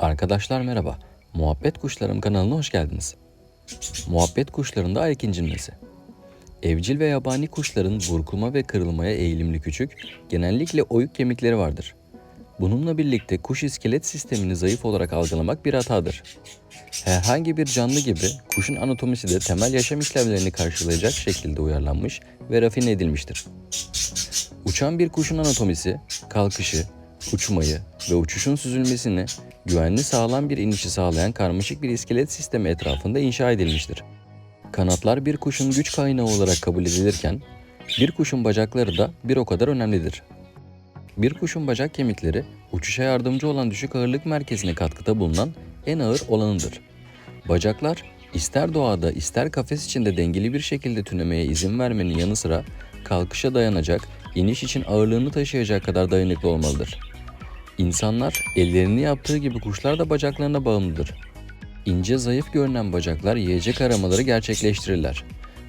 Arkadaşlar merhaba. Muhabbet Kuşlarım kanalına hoş geldiniz. Muhabbet kuşlarında ayak incinmesi. Evcil ve yabani kuşların burkulma ve kırılmaya eğilimli küçük, genellikle oyuk kemikleri vardır. Bununla birlikte kuş iskelet sistemini zayıf olarak algılamak bir hatadır. Herhangi bir canlı gibi kuşun anatomisi de temel yaşam işlevlerini karşılayacak şekilde uyarlanmış ve rafine edilmiştir. Uçan bir kuşun anatomisi, kalkışı, uçmayı ve uçuşun süzülmesini güvenli sağlam bir inişi sağlayan karmaşık bir iskelet sistemi etrafında inşa edilmiştir. Kanatlar bir kuşun güç kaynağı olarak kabul edilirken, bir kuşun bacakları da bir o kadar önemlidir. Bir kuşun bacak kemikleri, uçuşa yardımcı olan düşük ağırlık merkezine katkıda bulunan en ağır olanıdır. Bacaklar, ister doğada ister kafes içinde dengeli bir şekilde tünemeye izin vermenin yanı sıra kalkışa dayanacak, iniş için ağırlığını taşıyacak kadar dayanıklı olmalıdır. İnsanlar ellerini yaptığı gibi kuşlar da bacaklarına bağımlıdır. İnce zayıf görünen bacaklar yiyecek aramaları gerçekleştirirler.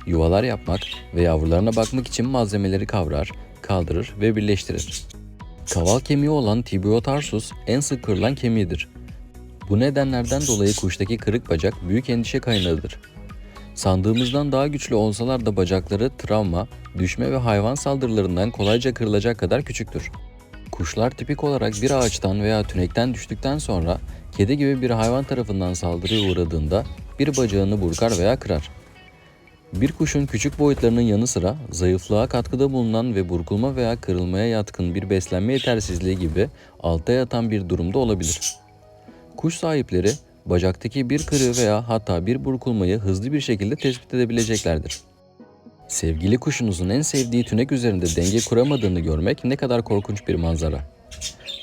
Yuvalar yapmak ve yavrularına bakmak için malzemeleri kavrar, kaldırır ve birleştirir. Kaval kemiği olan tibiotarsus en sık kırılan kemiğidir. Bu nedenlerden dolayı kuştaki kırık bacak büyük endişe kaynağıdır. Sandığımızdan daha güçlü olsalar da bacakları travma, düşme ve hayvan saldırılarından kolayca kırılacak kadar küçüktür. Kuşlar tipik olarak bir ağaçtan veya tünekten düştükten sonra kedi gibi bir hayvan tarafından saldırıya uğradığında bir bacağını burkar veya kırar. Bir kuşun küçük boyutlarının yanı sıra zayıflığa katkıda bulunan ve burkulma veya kırılmaya yatkın bir beslenme yetersizliği gibi altta yatan bir durumda olabilir. Kuş sahipleri bacaktaki bir kırığı veya hatta bir burkulmayı hızlı bir şekilde tespit edebileceklerdir. Sevgili kuşunuzun en sevdiği tünek üzerinde denge kuramadığını görmek ne kadar korkunç bir manzara.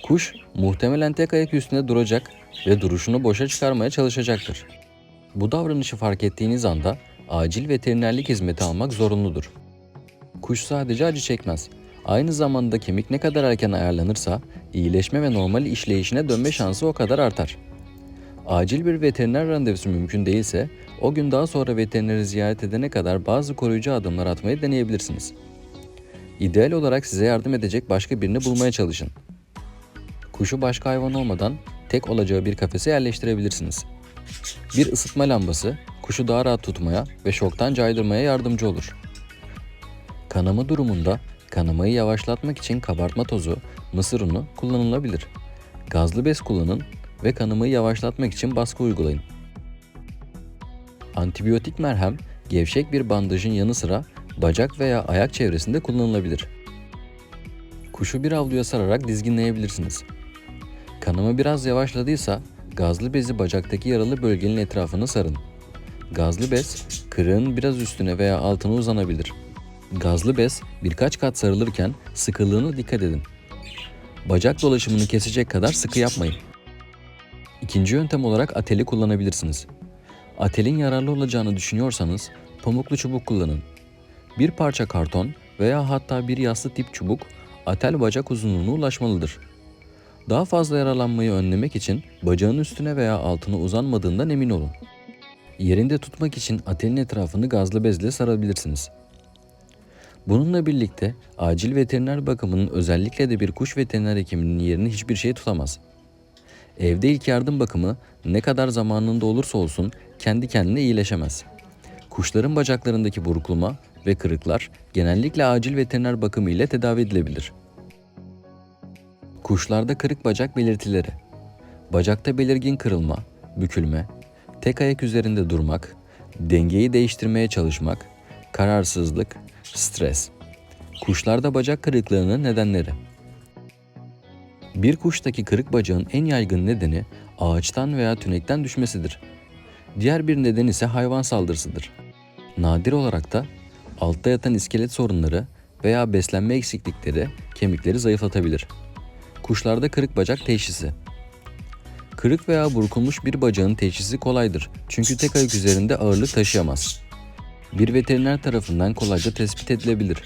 Kuş muhtemelen tek ayak üstünde duracak ve duruşunu boşa çıkarmaya çalışacaktır. Bu davranışı fark ettiğiniz anda acil veterinerlik hizmeti almak zorunludur. Kuş sadece acı çekmez. Aynı zamanda kemik ne kadar erken ayarlanırsa iyileşme ve normal işleyişine dönme şansı o kadar artar. Acil bir veteriner randevusu mümkün değilse o gün daha sonra veterineri ziyaret edene kadar bazı koruyucu adımlar atmayı deneyebilirsiniz. İdeal olarak size yardım edecek başka birini bulmaya çalışın. Kuşu başka hayvan olmadan tek olacağı bir kafese yerleştirebilirsiniz. Bir ısıtma lambası kuşu daha rahat tutmaya ve şoktan caydırmaya yardımcı olur. Kanama durumunda kanamayı yavaşlatmak için kabartma tozu, mısır unu kullanılabilir. Gazlı bez kullanın ve kanamayı yavaşlatmak için baskı uygulayın. Antibiyotik merhem gevşek bir bandajın yanı sıra bacak veya ayak çevresinde kullanılabilir. Kuşu bir avluya sararak dizginleyebilirsiniz. Kanama biraz yavaşladıysa gazlı bezi bacaktaki yaralı bölgenin etrafına sarın. Gazlı bez kırığın biraz üstüne veya altına uzanabilir. Gazlı bez birkaç kat sarılırken sıkılığına dikkat edin. Bacak dolaşımını kesecek kadar sıkı yapmayın. İkinci yöntem olarak ateli kullanabilirsiniz. Atelin yararlı olacağını düşünüyorsanız pamuklu çubuk kullanın. Bir parça karton veya hatta bir yassı tip çubuk atel bacak uzunluğuna ulaşmalıdır. Daha fazla yaralanmayı önlemek için bacağın üstüne veya altına uzanmadığından emin olun. Yerinde tutmak için atelin etrafını gazlı bezle sarabilirsiniz. Bununla birlikte acil veteriner bakımının özellikle de bir kuş veteriner hekiminin yerini hiçbir şey tutamaz. Evde ilk yardım bakımı ne kadar zamanında olursa olsun kendi kendine iyileşemez. Kuşların bacaklarındaki burkulma ve kırıklar genellikle acil veteriner bakımı ile tedavi edilebilir. Kuşlarda kırık bacak belirtileri. Bacakta belirgin kırılma, bükülme, tek ayak üzerinde durmak, dengeyi değiştirmeye çalışmak, kararsızlık, stres. Kuşlarda bacak kırıklığının nedenleri. Bir kuştaki kırık bacağın en yaygın nedeni ağaçtan veya tünekten düşmesidir. Diğer bir neden ise hayvan saldırısıdır. Nadir olarak da altta yatan iskelet sorunları veya beslenme eksiklikleri kemikleri zayıflatabilir. Kuşlarda kırık bacak teşhisi. Kırık veya burkulmuş bir bacağın teşhisi kolaydır çünkü tek ayak üzerinde ağırlık taşıyamaz. Bir veteriner tarafından kolayca tespit edilebilir.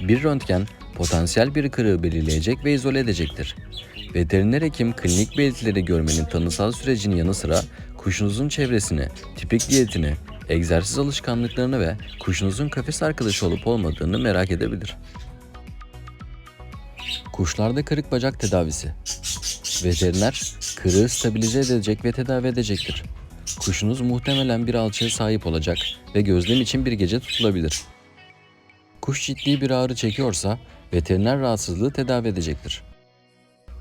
Bir röntgen potansiyel bir kırığı belirleyecek ve izole edecektir. Veteriner hekim klinik belirtileri görmenin tanısal sürecinin yanı sıra kuşunuzun çevresini, tipik diyetini, egzersiz alışkanlıklarını ve kuşunuzun kafes arkadaşı olup olmadığını merak edebilir. Kuşlarda kırık bacak tedavisi Veteriner kırığı stabilize edecek ve tedavi edecektir. Kuşunuz muhtemelen bir alçıya sahip olacak ve gözlem için bir gece tutulabilir. Kuş ciddi bir ağrı çekiyorsa veteriner rahatsızlığı tedavi edecektir.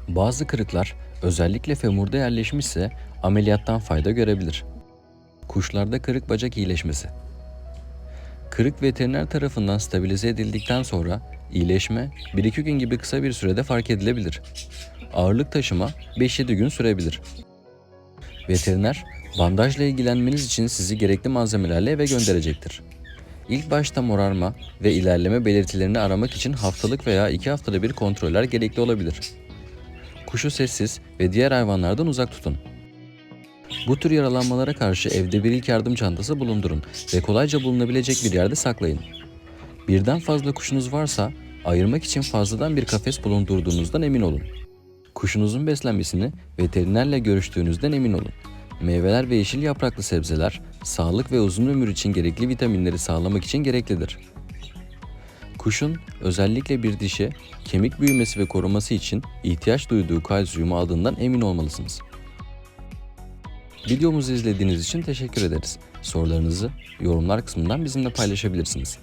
Bazı kırıklar özellikle femurda yerleşmişse ameliyattan fayda görebilir. Kuşlarda kırık bacak iyileşmesi. Kırık veteriner tarafından stabilize edildikten sonra iyileşme 1-2 gün gibi kısa bir sürede fark edilebilir. Ağırlık taşıma 5-7 gün sürebilir. Veteriner, bandajla ilgilenmeniz için sizi gerekli malzemelerle eve gönderecektir. İlk başta morarma ve ilerleme belirtilerini aramak için haftalık veya iki haftada bir kontroller gerekli olabilir. Kuşu sessiz ve diğer hayvanlardan uzak tutun. Bu tür yaralanmalara karşı evde bir ilk yardım çantası bulundurun ve kolayca bulunabilecek bir yerde saklayın. Birden fazla kuşunuz varsa ayırmak için fazladan bir kafes bulundurduğunuzdan emin olun. Kuşunuzun beslenmesini veterinerle görüştüğünüzden emin olun. Meyveler ve yeşil yapraklı sebzeler sağlık ve uzun ömür için gerekli vitaminleri sağlamak için gereklidir. Kuşun özellikle bir dişe kemik büyümesi ve koruması için ihtiyaç duyduğu kalsiyumu aldığından emin olmalısınız. Videomuzu izlediğiniz için teşekkür ederiz. Sorularınızı yorumlar kısmından bizimle paylaşabilirsiniz.